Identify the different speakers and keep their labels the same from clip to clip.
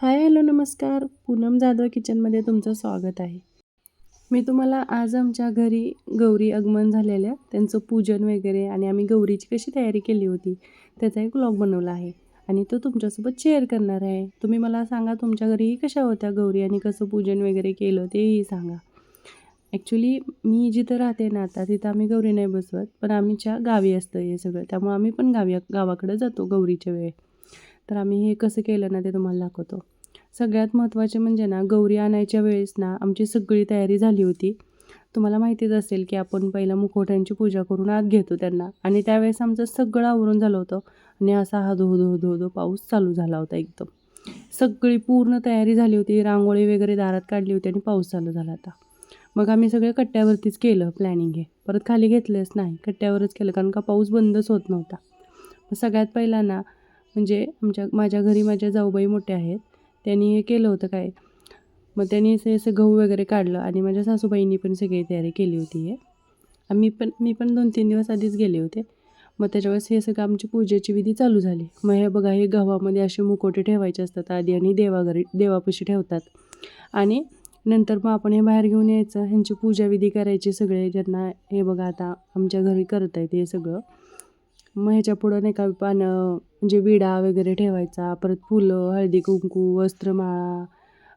Speaker 1: Hi hello नमस्कार. पूनम जाधव किचनमध्ये तुमचं स्वागत आहे. मी तुम्हाला आज आमच्या घरी गौरी आगमन झालेल्या त्यांचं पूजन वगैरे आणि आम्ही गौरीची कशी तयारी केली होती त्याचा एक ब्लॉग बनवला आहे. आणि तो तुमच्यासोबत शेअर करणार आहे. तुम्ही मला सांगा तुमच्या घरीही कशा होत्या गौरी आणि कसं पूजन वगैरे केलं तेही सांगा. ॲक्च्युली मी जिथं राहते ना आता तिथं आम्ही गौरी नाही बसवत पण आमच्या गावी असतं हे सगळं त्यामुळे आम्ही पण गावी गावाकडे जातो गौरीच्या वेळे तर आम्ही हे कसं केलं ना ते तुम्हाला दाखवतो. सगळ्यात महत्त्वाचे म्हणजे ना गौरी आणायच्या वेळेस ना आमची सगळी तयारी झाली होती. तुम्हाला माहितीच असेल की आपण पहिला मुखवट्यांची पूजा करून आत घेतो त्यांना. आणि त्यावेळेस आमचं सगळं आवरून झालं होतं. आणि असा हा धो धो धो धो पाऊस चालू झाला होता एकदम. सगळी पूर्ण तयारी झाली होती. रांगोळी वगैरे दारात काढली होती आणि पाऊस चालू झाला होता. मग आम्ही सगळे कट्ट्यावरतीच केलं प्लॅनिंग हे. परत खाली घेतलंच नाही. कट्ट्यावरच केलं कारण का पाऊस बंदच होत नव्हता. मग सगळ्यात पहिला ना म्हणजे आमच्या माझ्या घरी माझ्या जाऊबाई मोठ्या आहेत. त्यांनी हे केलं होतं काय? मग त्यांनी असं असं गहू वगैरे काढलं आणि माझ्या सासूबाईंनी पण सगळी तयारी केली होती हे. आम्ही पण मी पण दोन तीन दिवस आधीच गेले होते. मग त्याच्यावेळेस हे सगळं आमची पूजेची विधी चालू झाली. मग हे बघा हे गव्हामध्ये असे मुकोटे ठेवायचे असतात आधी आणि देवाघरी देवापाशी ठेवतात. आणि नंतर मग आपण हे बाहेर घेऊन यायचं. ह्यांची पूजाविधी करायची सगळे ज्यांना हे बघा आता आमच्या घरी करत आहेत हे सगळं. मग ह्याच्या पुढं नाही का पानं म्हणजे विडा वगैरे ठेवायचा परत फुलं हळदी कुंकू वस्त्रमाळा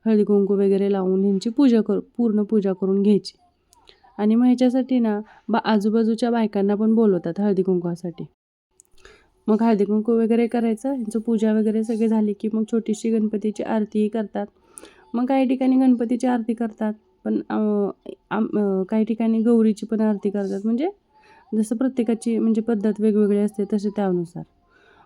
Speaker 1: हळदी कुंकू वगैरे लावून ह्यांची पूजा कर पूर्ण पूजा करून घ्यायची. आणि मग ह्याच्यासाठी ना बा आजूबाजूच्या बायकांना पण बोलवतात हळदी कुंकवासाठी. मग हळदी कुंकू वगैरे करायचं ह्यांचं पूजा वगैरे सगळी झाली की मग छोटीशी गणपतीची आरतीही करतात. मग काही ठिकाणी गणपतीची आरती करतात पण आम काही ठिकाणी गौरीची पण आरती करतात. म्हणजे जसं प्रत्येकाची म्हणजे पद्धत वेगवेगळी असते तसे त्यानुसार.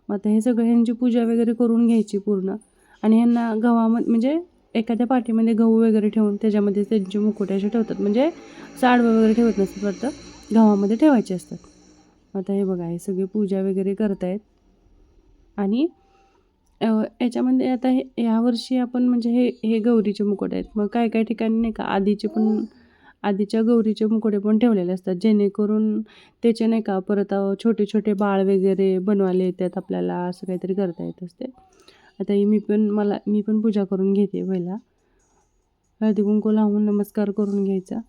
Speaker 1: मग आता हे सगळं ह्यांची पूजा वगैरे करून घ्यायची पूर्ण. आणि ह्यांना गव्हामध्ये म्हणजे एखाद्या पाठीमध्ये गहू वगैरे ठेवून त्याच्यामध्ये त्यांचे मुकुटे असे ठेवतात. म्हणजे साडवं वगैरे ठेवत नसतात वाटतं. गव्हामध्ये ठेवायचे असतात. आता हे बघा हे सगळे पूजा वगैरे करतायत. आणि याच्यामध्ये आता हे ह्यावर्षी आपण म्हणजे हे हे गौरीचे मुकुट आहेत. मग काय काय ठिकाणी नाही का? आधीचे पण आधीच्या गौरीचे मुकुटे पण ठेवलेले असतात जेणेकरून त्याचे नाही का परत छोटे छोटे बाळ वगैरे बनवायला येतात आपल्याला असं काहीतरी करता येत असते. आता ही मी पण मला मी पण पूजा करून घेते पहिला. हळदी कुंकू लावून नमस्कार करून घ्यायचा.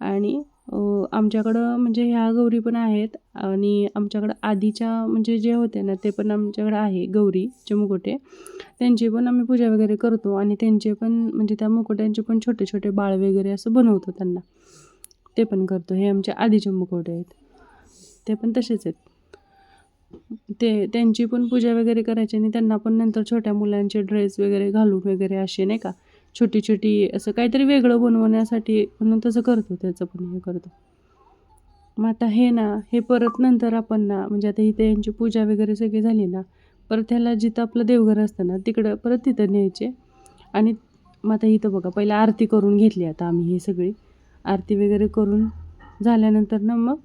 Speaker 1: आणि आमच्याकडं म्हणजे ह्या गौरी पण आहेत आणि आमच्याकडं आधीच्या म्हणजे जे होते ना ते पण आमच्याकडं आहे गौरीचे मुकुटे. त्यांची पण आम्ही पूजा वगैरे करतो आणि त्यांचे पण म्हणजे त्या मुकुट्यांचे पण छोटे छोटे बाळ वगैरे असं बनवतो त्यांना. ते पण करतो. हे आमचे आधीचे मुखवटे आहेत. ते पण तसेच आहेत. ते त्यांची पण पूजा वगैरे करायची आणि त्यांना पण नंतर छोट्या मुलांचे ड्रेस वगैरे घालून वगैरे असे नाही का? छोटी छोटी असं काहीतरी वेगळं बनवण्यासाठी म्हणून तसं करतो. त्याचं पण हे करतो. मग आता हे ना हे परत नंतर आपण ना म्हणजे आता इथे यांची पूजा वगैरे सगळी झाली ना परत ह्याला जिथं आपलं देवघर असतं ना तिकडं परत तिथं न्यायचे. आणि मग आता इथं बघा पहिले आरती करून घेतली आता आम्ही ही सगळी. आरती वगैरे करून झाल्यानंतर ना मग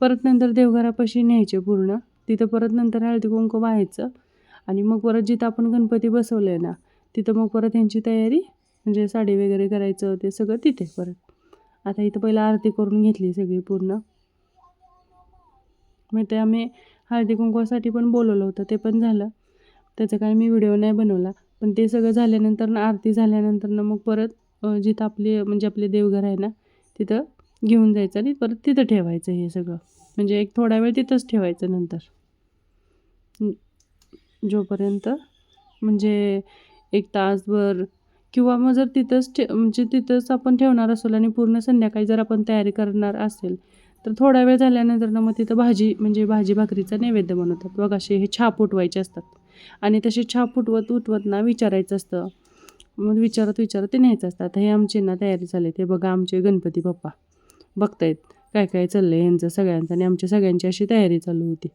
Speaker 1: परत नंतर देवघरापाशी न्यायचे पूर्ण. तिथं परत नंतर हळदी कुंकू व्हायचं. आणि मग परत जिथं आपण गणपती बसवलं आहे ना तिथं मग परत यांची तयारी म्हणजे साडी वगैरे करायचं ते सगळं तिथे परत. आता इथं पहिलं आरती करून घेतली सगळी पूर्ण. मग ते आम्ही हळदी कुंकवासाठी पण बोलवलं होतं ते पण झालं. त्याचा काय मी व्हिडिओ नाही बनवला पण ते सगळं झाल्यानंतर ना आरती झाल्यानंतर ना मग परत जिथं आपले म्हणजे आपले देवघर आहे ना तिथं घेऊन जायचं आणि परत तिथं ठेवायचं हे सगळं. म्हणजे एक थोडा वेळ तिथंच ठेवायचं नंतर. जोपर्यंत म्हणजे एक तासभर किंवा मग जर तिथंच ठे म्हणजे तिथंच आपण ठेवणार असेल आणि पूर्ण संध्याकाळी जर आपण तयारी करणार असेल तर थोडा वेळ झाल्यानंतर ना मग तिथं भाजी म्हणजे भाजी भाकरीचा नैवेद्य बनवतात. बघ असे हे छाप उठवायचे असतात. आणि तसे छाप उठवत उठवत ना विचारायचं असतं मग विचारत विचारत ते न्यायचं असतात आता हे आमचे ना तयारी झाले ते बघा आमचे गणपती बाप्पा बघतायत काय काय चाललं आहे ह्यांचं सगळ्यांचं आणि आमच्या सगळ्यांची अशी तयारी चालू होती.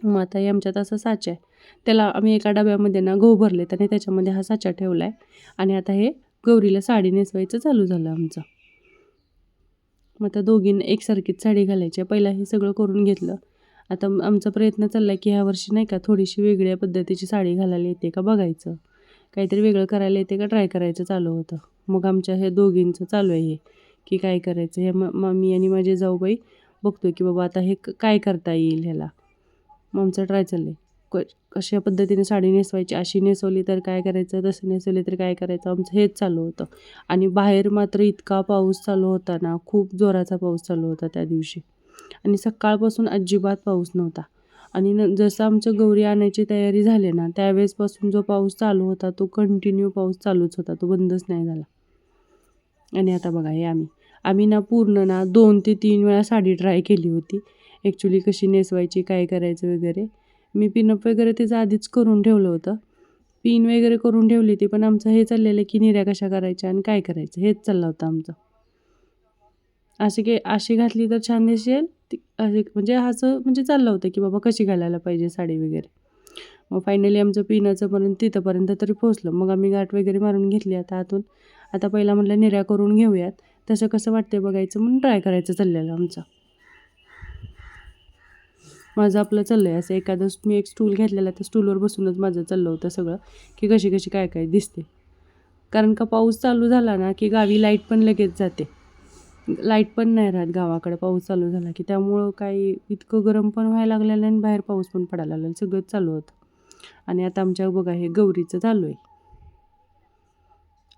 Speaker 1: मग आता हे आमच्यात असं साचा आहे. त्याला आम्ही एका डब्यामध्ये ना गहू भरलेत आणि त्याच्यामध्ये हा साचा ठेवला आहे आणि आता हे गौरीला साडी नेसवायचं चालू झालं आमचं. मग आता दोघींना एकसारखीच साडी घालायची. पहिला हे सगळं करून घेतलं. आता आमचा प्रयत्न चालला आहे की ह्या वर्षी नाही का थोडीशी वेगळ्या पद्धतीची साडी घालायला येते का बघायचं. काहीतरी वेगळं करायला येते का? ट्राय करायचं चालू होतं. मग आमच्या हे दोघींचं चालू आहे हे की काय करायचं? हे म मी आणि माझे जाऊबाई बघतो की बाबा आता हे काय करता येईल ह्याला. मग आमचं ट्राय चाललं आहे कशा पद्धतीने साडी नेसवायची? अशी नेसवली तर काय करायचं? तसं नेसवली तर काय करायचं? आमचं हेच चालू होतं. आणि बाहेर मात्र इतका पाऊस चालू होता ना खूप जोराचा पाऊस चालू होता त्या दिवशी. आणि सकाळपासून अजिबात पाऊस नव्हता. आणि न जसं आमचं गौरी आणायची तयारी झाली ना त्यावेळेसपासून जो पाऊस चालू होता तो कंटिन्यू पाऊस चालूच होता तो बंदच नाही झाला. आणि आता बघा हे आम्ही आम्ही ना पूर्ण ना दोन ते तीन वेळा साडी ट्राय केली होती. ॲक्च्युली कशी नेसवायची काय करायचं वगैरे. मी पिनअप वगैरे त्याचं आधीच करून ठेवलं होतं. पिन वगैरे करून ठेवली होती पण आमचं हे चाललेलं की निर्या कशा करायच्या आणि काय करायचं हेच चाललं होतं आमचं. अशी के अशी घातली तर छान दिसेल. ती म्हणजे असं म्हणजे चाललं होतं की बाबा कशी घालायला पाहिजे साडी वगैरे. मग फायनली आमचं पिनाचं पर्यंत तिथंपर्यंत तरी पोचलं मग आम्ही गाठ वगैरे मारून घेतली आता आतून. आता पहिला म्हटलं निर्या करून घेऊयात. तसं कसं वाटते बघायचं म्हणून ट्राय करायचं चाललेलं आमचं. माझं आपलं चाललं आहे असं. एखादं मी एक स्टूल घेतलेला त्या स्टूलवर बसूनच माझं चाललं होतं सगळं. की कशी कशी काय काय दिसते. कारण का पाऊस चालू झाला ना की गावी लाइट पण लगेच जाते. लाइट पण नाही राहत गावाकडे. पाऊस चालू झाला की त्यामुळं काही इतकं गरम पण व्हायला लागलेलं आणि बाहेर पाऊस पण पडायला लागला सगळंच चालू होतं. आणि आता आमच्या बघा हे गौरीचं चालू आहे.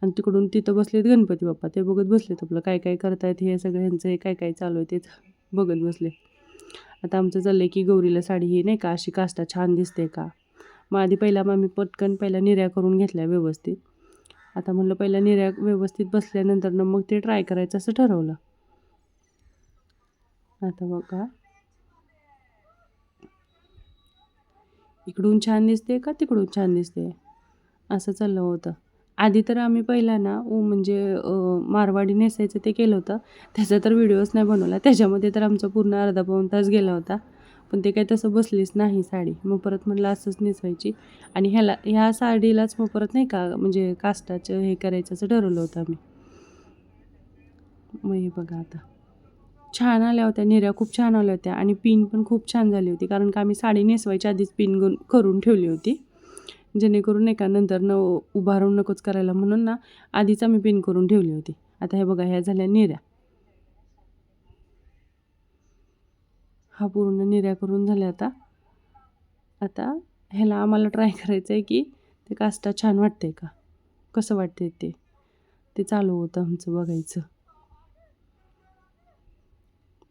Speaker 1: आणि तिकडून तिथं बसलेत गणपती बाप्पा. ते बघत बसलेत आपलं काय काय करतायत हे सगळ्यांचं हे काय काय चालू आहे तेच बघत बसले आता आमचं चाललं आहे की गौरीला साडी ही नाही का अशी काष्टा छान दिसते का? मग आधी पहिला मग आम्ही पटकन पहिला निर्या करून घेतल्या व्यवस्थित. आता म्हणलं पहिल्या निर्या व्यवस्थित बसल्यानंतरनं मग ते ट्राय करायचं असं ठरवलं. आता बघा. इकडून छान दिसते का तिकडून छान दिसते? असं चाललं होतं. आधी तर आम्ही पहिला ना ओ म्हणजे मारवाडी नेसायचं ते केलं होतं. त्याचा तर व्हिडिओच नाही बनवला. त्याच्यामध्ये तर आमचा पूर्ण अर्धा पाऊण तास गेला होता. पण ते काही तसं बसलीच नाही साडी. मग परत म्हटलं असंच नेसवायची. आणि ह्याला ह्या साडीलाच मग परत नाही का म्हणजे काष्टाचं हे करायचं असं ठरवलं होतं आम्ही. मग हे बघा आता. छान आल्या होत्या निर्या खूप छान आल्या होत्या आणि पिन पण खूप छान झाली होती. कारण का आम्ही साडी नेसवायच्या आधीच पिन करून ठेवली होती. जेणेकरून नाही का नंतर न उभारून नकोच करायला म्हणून ना आधीच आम्ही पिन करून ठेवली होती. आता हे बघा ह्या झाल्या निर्या हा पूर्ण निर्या करून झाला आता. आता ह्याला आम्हाला ट्राय करायचं आहे की ते काष्टा छान वाटते का? कसं वाटते ते? ते चालू होतं आमचं बघायचं.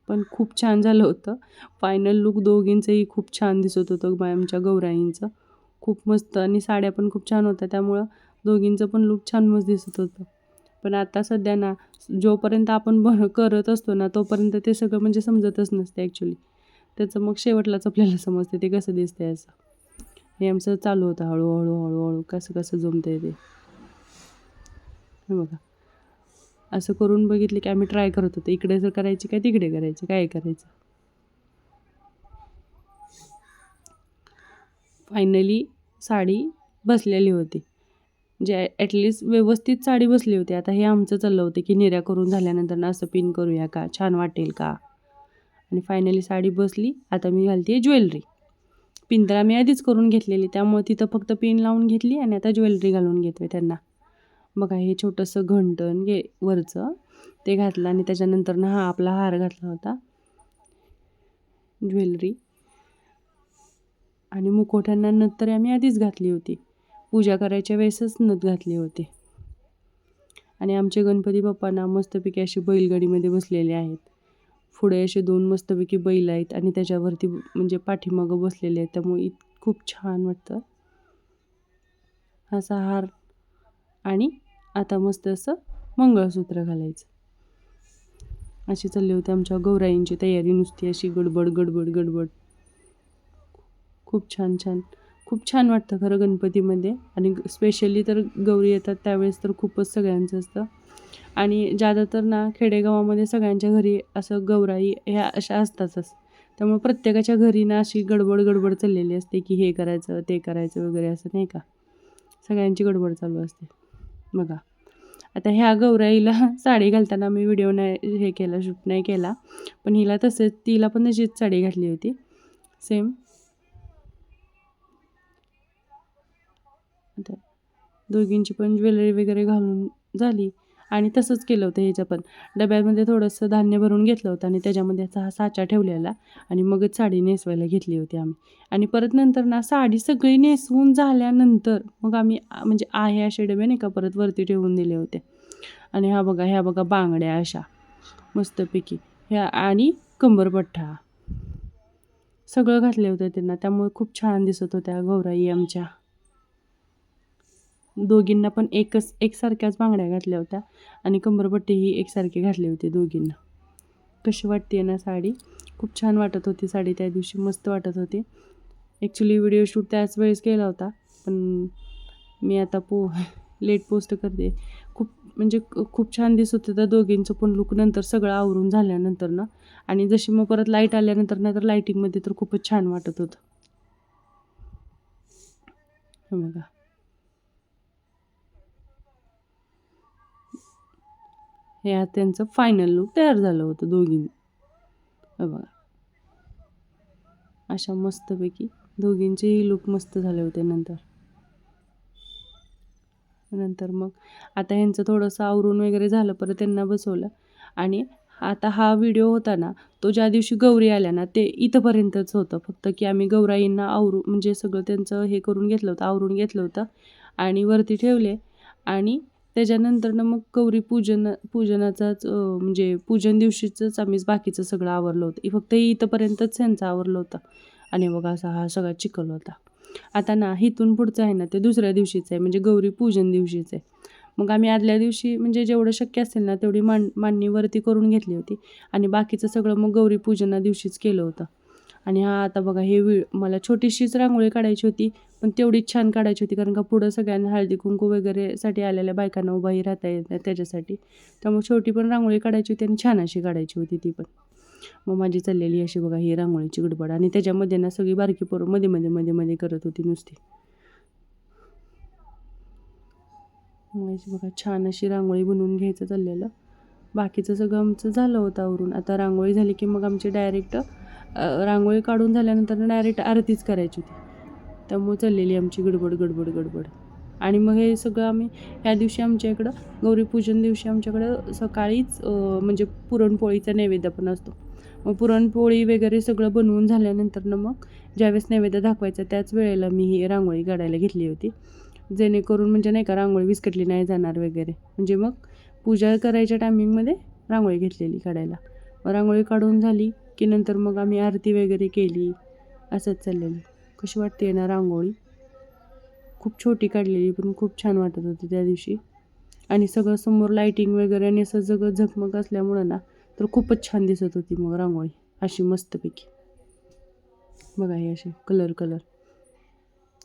Speaker 1: पण खूप छान झालं होतं. फायनल लुक दोघींचंही खूप छान दिसत होतं बाय आमच्या गौराईंचं. खूप मस्त आणि साड्या पण खूप छान होत्या त्यामुळं दोघींचं पण लूक छान मस्त दिसत होतं. पण आता सध्या ना जोपर्यंत आपण बन करत असतो ना तोपर्यंत ते सगळं म्हणजे समजतच नसते ॲक्च्युली त्याचं मग शेवटलाच आपल्याला समजते ते कसं दिसतंय असं. हे आमचं चालू होतं हळूहळू हळूहळू कसं कसं जमतंय ते. बघा. असं करून बघितलं की आम्ही ट्राय करत होतो. इकडे जर करायची काय तिकडे करायचं काय करायचं? फायनली साडी बसलेली होती. जे ॲटलिस्ट व्यवस्थित साडी बसली होती. आता हे आमचं चाललं होतं की निर्या करून झाल्यानंतर ना असं पिन करूया का? छान वाटेल का? आणि फायनली साडी बसली. आता मी घालते ज्वेलरी. पिंजरा मी आम्ही आधीच करून घेतलेली. त्यामुळे तिथं फक्त पिन लावून घेतली आणि आता ज्वेलरी घालून घेतोय त्यांना. बघा हे छोटंसं घंटण घे वरचं. ते घातलं आणि त्याच्यानंतर ना हा आपला हार घातला होता. ज्वेलरी. आणि मुखोट्यांना नथ तर आम्ही आधीच घातली होती. पूजा करायच्या वेळेसच नथ घातली होती. आणि आमचे गणपती बाप्पांना मस्तपैकी असे बैलगाडीमध्ये बसलेले आहेत. पुढे असे दोन मस्तपैकी बैल आहेत आणि त्याच्यावरती म्हणजे पाठीमागं बसलेले आहेत. त्यामुळे इत खूप छान वाटतं. असा हार आणि आता मस्त असं मंगळसूत्र घालायचं. अशी चालली होती आमच्या गौराईंची तयारी. नुसती अशी गडबड गडबड गडबड. खूप छान छान. खूप छान वाटतं खरं गणपतीमध्ये. आणि स्पेशली तर गौरी येतात त्यावेळेस तर खूपच सगळ्यांचं असतं. आणि ज्यादा तर ना खेडेगावामध्ये सगळ्यांच्या घरी असं गौराई ह्या अशा असतातच. त्यामुळे प्रत्येकाच्या घरी ना अशी गडबड गडबड चाललेली असते की हे करायचं ते करायचं वगैरे असं नाही का? सगळ्यांची गडबड चालू असते. बघा. आता ह्या गौराईला साडी घालताना मी व्हिडिओ नाही हे केला शूट नाही केला. पण हिला तसेच तिला पण तशीच साडी घातली होती. सेम तर दोघींची पण ज्वेलरी वगैरे घालून झाली. आणि तसंच केलं होतं ह्याचं पण. डब्यामध्ये थोडंसं धान्य भरून घेतलं होतं आणि त्याच्यामध्ये असा हा साचा ठेवलेला आणि मगच साडी नेसवायला घेतली होती आम्ही. आणि परत नंतर ना साडी सगळी नेसवून झाल्यानंतर मग आम्ही म्हणजे आहे असे डबे नाही का परत वरती ठेवून दिले होते. आणि हा बघा ह्या बघा बांगड्या अशा मस्तपैकी. ह्या आणि कंबरपट्टा. सगळं घातले होते त्यांना. त्यामुळे खूप छान दिसत होत्या गौराई आमच्या. दोघींना पण एकच एकसारख्याच बांगड्या घातल्या होत्या. आणि कंबरपट्टीही एकसारखी घातली होती दोघींना. कशी वाटते ना साडी? खूप छान वाटत होती साडी त्या दिवशी. मस्त वाटत होती. ॲक्च्युली व्हिडिओ शूट त्याच वेळेस केला होता. पण मी आता पो लेट पोस्ट करते. खूप म्हणजे खूप छान दिसत होतं दोघींचं पण लुक नंतर सगळं आवरून झाल्यानंतर ना. आणि जशी मग परत लाइट आल्यानंतर ना तर लाईटिंगमध्ये तर खूपच छान वाटत होतं. बघा. हे त्यांचं फायनल लुक तयार झालं होतं दोघीं बघा. अशा मस्तपैकी दोघींचेही लुक मस्त झाले होते नंतर. नंतर मग आता ह्यांचं थोडंसं आवरून वगैरे झालं परत त्यांना बसवलं. आणि आता हा व्हिडिओ होता ना तो ज्या दिवशी गौरी आल्या ना ते इथंपर्यंतच होतं. फक्त की आम्ही गौराईंना आवरू म्हणजे सगळं त्यांचं हे करून घेतलं होतं आवरून घेतलं होतं. आणि वरती ठेवले. आणि त्याच्यानंतरनं मग गौरी पूजन पूजनाचाच म्हणजे पूजन दिवशीचंच आम्ही बाकीचं सगळं आवरलं होतं. फक्त इथंपर्यंतच ह्यांचं आवरलं होतं. आणि बघा असा हा सगळा चिखल होता. आता ना इथून पुढचं आहे ना ते दुसऱ्या दिवशीचं आहे म्हणजे गौरी पूजन दिवशीचं आहे. मग आम्ही आदल्या दिवशी म्हणजे जेवढं शक्य असेल ना तेवढी मान मांडणीवरती करून घेतली होती. आणि बाकीचं सगळं मग गौरी पूजना दिवशीच केलं होतं. आणि हा आता बघा हे वि मला छोटीशीच रांगोळी काढायची होती पण तेवढीच छान काढायची होती कारण का पुढं सगळ्यांना हळदी कुंकू वगैरेसाठी आलेल्या बायकांना उभाही राहता येत नाही त्याच्यासाठी. त्यामुळे छोटी पण रांगोळी काढायची होती आणि छान अशी काढायची होती ती पण. मग माझी चाललेली अशी बघा ही रांगोळीची गडबड आणि त्याच्यामध्ये ना सगळी बारकी पोरं मध्ये मध्ये मध्ये मध्ये करत होती नुसती. बघा छान अशी रांगोळी बनवून घ्यायचं चाललेलं. बाकीचं सगळं आमचं झालं होतं आवरून. आता रांगोळी झाली की मग आमची डायरेक्ट रांगोळी काढून झाल्यानंतर डायरेक्ट आरतीच करायची होती. त्यामुळे चाललेली आमची गडबड गडबड गडबड. आणि मग हे सगळं आम्ही ह्या दिवशी आमच्या इकडं गौरीपूजन दिवशी आमच्याकडं सकाळीच म्हणजे पुरणपोळीचा नैवेद्य पण असतो. मग पुरणपोळी वगैरे सगळं बनवून झाल्यानंतर मग ज्यावेळेस नैवेद्य दाखवायचा त्याच वेळेला मी ही रांगोळी काढायला घेतली होती. जेणेकरून म्हणजे नाही का रांगोळी विस्कटली नाही जाणार वगैरे. म्हणजे मग पूजा करायच्या टायमिंगमध्ये रांगोळी घेतलेली काढायला. मग रांगोळी काढून झाली की नंतर मग आम्ही आरती वगैरे केली. असंच चाललेलं. कशी वाटते ना रांगोळी खूप छोटी काढलेली पण खूप छान वाटत होती त्या दिवशी. आणि सगळं समोर लाईटिंग वगैरे आणि असं सगळं झगमग असल्यामुळं ना तर खूपच छान दिसत होती मग रांगोळी. अशी मस्तपैकी. बघा हे असे कलर कलर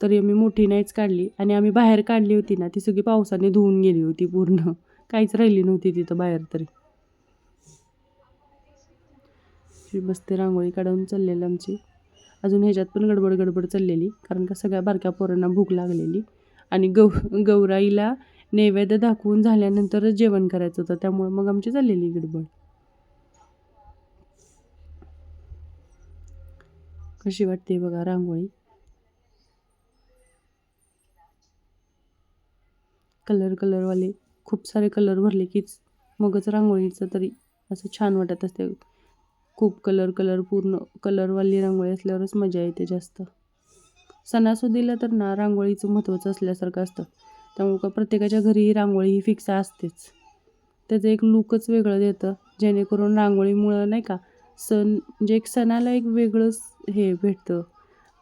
Speaker 1: तरी आम्ही मोठी नाहीच काढली. आणि आम्ही बाहेर काढली होती ना ती सगळी पावसाने धुवून गेली होती पूर्ण. काहीच राहिली नव्हती तिथं बाहेर तरी. अशी बसते रांगोळी काढून चाललेली आमची. अजून ह्याच्यात पण गडबड गडबड चाललेली. कारण का सगळ्या बारक्या पोरांना भूक लागलेली. आणि गौ गौराईला नैवेद्य दाखवून झाल्यानंतरच जेवण करायचं होतं. त्यामुळे मग आमची चाललेली गडबड. कशी वाटते बघा रांगोळी? कलर कलरवाले. खूप सारे कलर भरले कीच मगच रांगोळीचं तरी असं छान वाटत असते. खूप कलर कलर पूर्ण कलरवाली रांगोळी असल्यावरच मजा येते जास्त. सणासुदीला तर ना रांगोळीचं महत्त्वाचं असल्यासारखं असतं. त्यामुळं का प्रत्येकाच्या घरी ही रांगोळी ही फिक्स असतेच. त्याचं एक लुकच वेगळं देतं जेणेकरून रांगोळीमुळं नाही का सण म्हणजे एक सणाला एक वेगळंच हे भेटतं.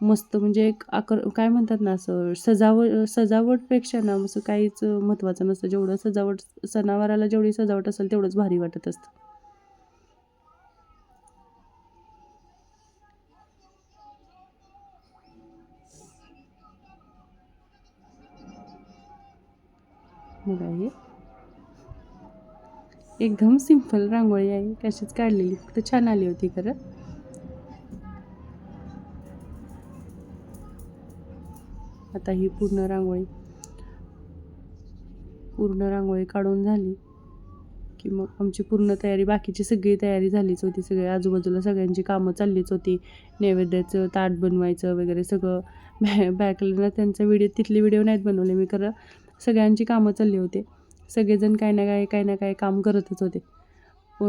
Speaker 1: मस्त म्हणजे एक आकर काय म्हणतात ना असं सजावट सजावटपेक्षा ना असं काहीच महत्त्वाचं नसतं. जेवढं सजावट सणावाराला जेवढी सजावट असेल तेवढंच भारी वाटत असतं. बघा हे. एकदम सिंपल रांगोळी आहे. कशीच काढलेली. फक्त छान आली होती खरं. आता ही पूर्ण रांगोळी. पूर्ण रांगोळी काढून झाली. की मग आमची पूर्ण तयारी बाकीची सगळी तयारी झालीच होती. सगळे आजूबाजूला सगळ्यांची कामं चाललीच होती. नैवेद्याचं ताट बनवायचं वगैरे सगळं. बॅ बॅकला त्यांचा व्हिडिओ तिथले व्हिडिओ नाहीत बनवले मी खरं. सगळ्यांची कामं चालली होते. सगळेजण काय ना काय काय ना काय काम करतच होते.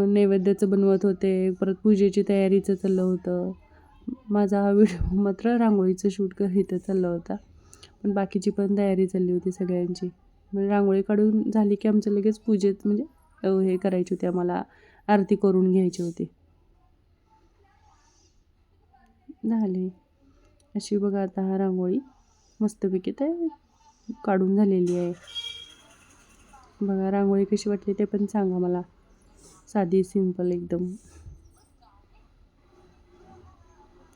Speaker 1: नैवेद्याचं बनवत होते परत पूजेची तयारीचं चाललं होतं. माझा हा व्हिडिओ मात्र रांगोळीचं शूट इथं चालला होता. पण बाकीची पण तयारी चालली होती सगळ्यांची. म्हणजे रांगोळी काढून झाली की आमचं लगेच पूजेत म्हणजे हे करायची होती आम्हाला आरती करून घ्यायची होती. झाली. अशी बघा आता हा रांगोळी मस्तपैकी तयार. काढून झालेली आहे. बघा रांगोळी कशी वाटली ते पण सांगा मला. साधी सिंपल एकदम.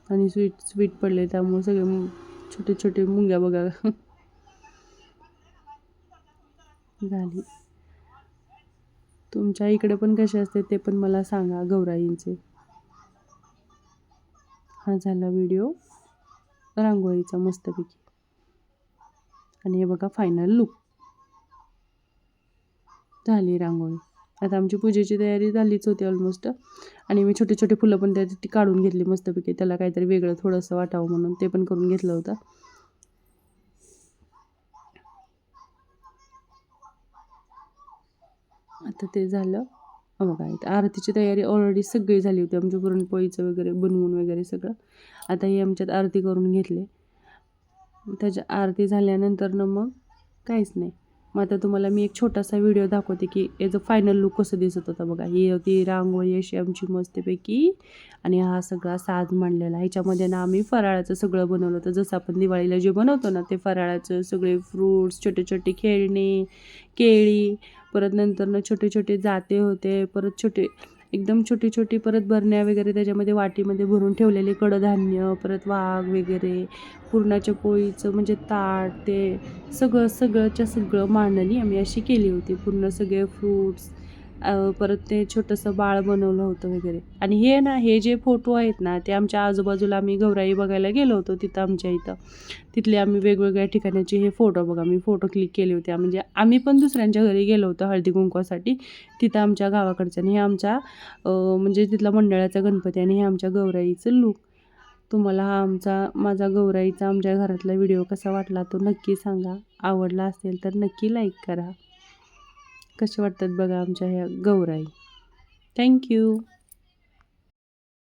Speaker 1: आणि स्वीट स्वीट पडले त्यामुळे सगळे छोटे छोटे मुंग्या बघा. झाली. तुमच्या इकडे पण कसे असते ते पण मला सांगा गौराईंचे हा झाला व्हिडिओ रांगोळीचा मस्तपैकी. आणि हे बघा फायनल लुक झाली रांगोळी. आता आमची पूजेची तयारी झालीच होती ऑलमोस्ट आणि मी छोटे छोटे फुलं पण त्याची काढून घेतली मस्तपैकी. त्याला काहीतरी वेगळं थोडंसं वाटावं म्हणून ते पण करून घेतलं होतं. आता ते झालं. बघा इथं आरतीची तयारी ऑलरेडी सगळी झाली होती. आमच्या पुरणपोळीचं वगैरे बनवून वगैरे सगळं. आता हे आमच्यात आरती करून घेतली. त्याच्या आरती झाल्यानंतर मग काहीच नाही. मग आता तुम्हाला मी एक छोटासा व्हिडिओ दाखवते की याचं फायनल लुक कसं दिसत होतं बघा. ही होती रांगोळी अशी आमची मस्तपैकी. आणि हा सगळा साज मांडलेला. ह्याच्यामध्ये ना आम्ही फराळाचं सगळं बनवलं होतं. जसं आपण दिवाळीला जे बनवतो ना ते फराळाचं सगळे फ्रूट्स छोटे छोटे खेळणे केळी परत नंतर ना छोटे छोटे जाते होते परत छोटे एकदम छोटी छोटी परत बरण्या वगैरे त्याच्यामध्ये वाटीमध्ये भरून ठेवलेले कडधान्य परत वाघ वगैरे पुरणाच्या पोळीचं म्हणजे ताट ते सगळं सगळंच्या सगळं मांडणी आम्ही अशी केली होती. पूर्ण सगळे फ्रूट्स परत ते छोटंसं बाळ बनवलं होतं वगैरे. आणि हे ना हे जे फोटो आहेत ना ते आमच्या आजूबाजूला आम्ही गौराई बघायला गेलो होतो तिथं आमच्या इथं. तिथले आम्ही वेगवेगळ्या ठिकाणाचे हे फोटो बघा. मी फोटो क्लिक केले होते. म्हणजे आम्ही पण दुसऱ्यांच्या घरी गेलो होतो हळदी कुंकवासाठी. तिथं आमच्या गावाकडचं आणि हे आमच्या म्हणजे तिथला मंडळाचा गणपती आणि हे आमच्या गौराईचं लूक तुम्हाला हा आमचा माझा गौराईचा आमच्या घरातला व्हिडिओ कसा वाटला तो नक्की सांगा. आवडला असेल तर नक्की लाईक करा. कसे वाटतात बघा आमच्या ह्या गौराई. थँक्यू